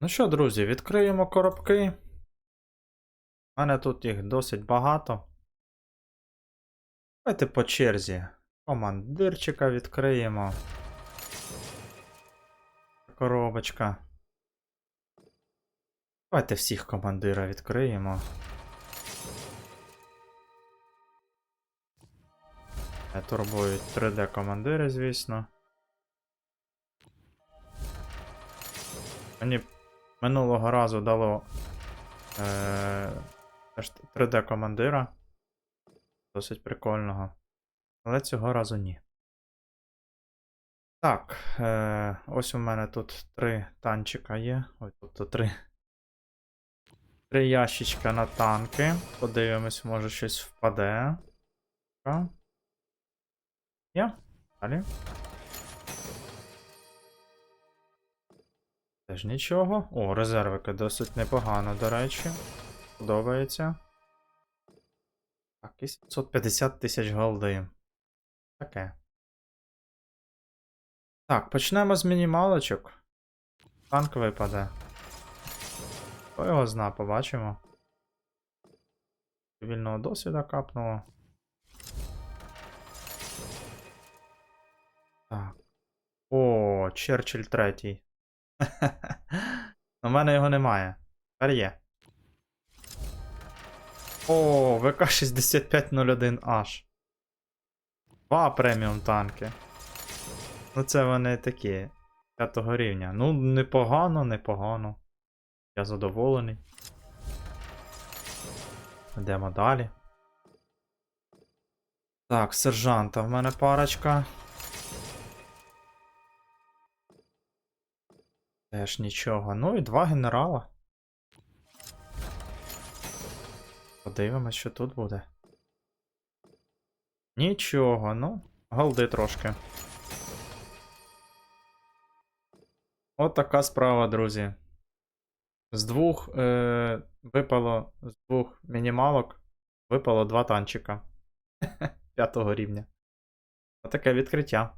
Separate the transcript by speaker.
Speaker 1: Ну що, друзі, відкриємо коробки. У мене тут їх досить багато. Давайте по черзі. Командирчика відкриємо. Коробочка. Давайте всіх командира відкриємо. Не турбують 3D командири, звісно. Мені минулого разу дало е, 3D командира. Досить прикольного. Але цього разу ні. Так, е, ось у мене тут три танчика є. Ой, тобто три. Три ящичка на танки. Подивимось, може щось впаде. Є. Далі. Теж нічого. О, резервики досить непогано, до речі. Подобається. Так, і 750 тисяч голди. Таке. Так, почнемо з мінімалочок. Танк випаде. Хто його зна, побачимо. Вільного досвіда капнуло. Так. О, Черчилль третій. У мене його немає. Тепер є. О, ВК-6501H. Два преміум танки. Ну, це вони такі. П'ятого рівня. Ну, непогано, непогано. Я задоволений. Йдемо далі. Так, сержанта в мене парочка. Теж нічого. Ну і два генерала. Подивимось, що тут буде. Нічого, ну, голди трошки. От така справа, друзі. З двох е, випало з двох мінімалок випало два танчика. П'ятого рівня. Отаке відкриття.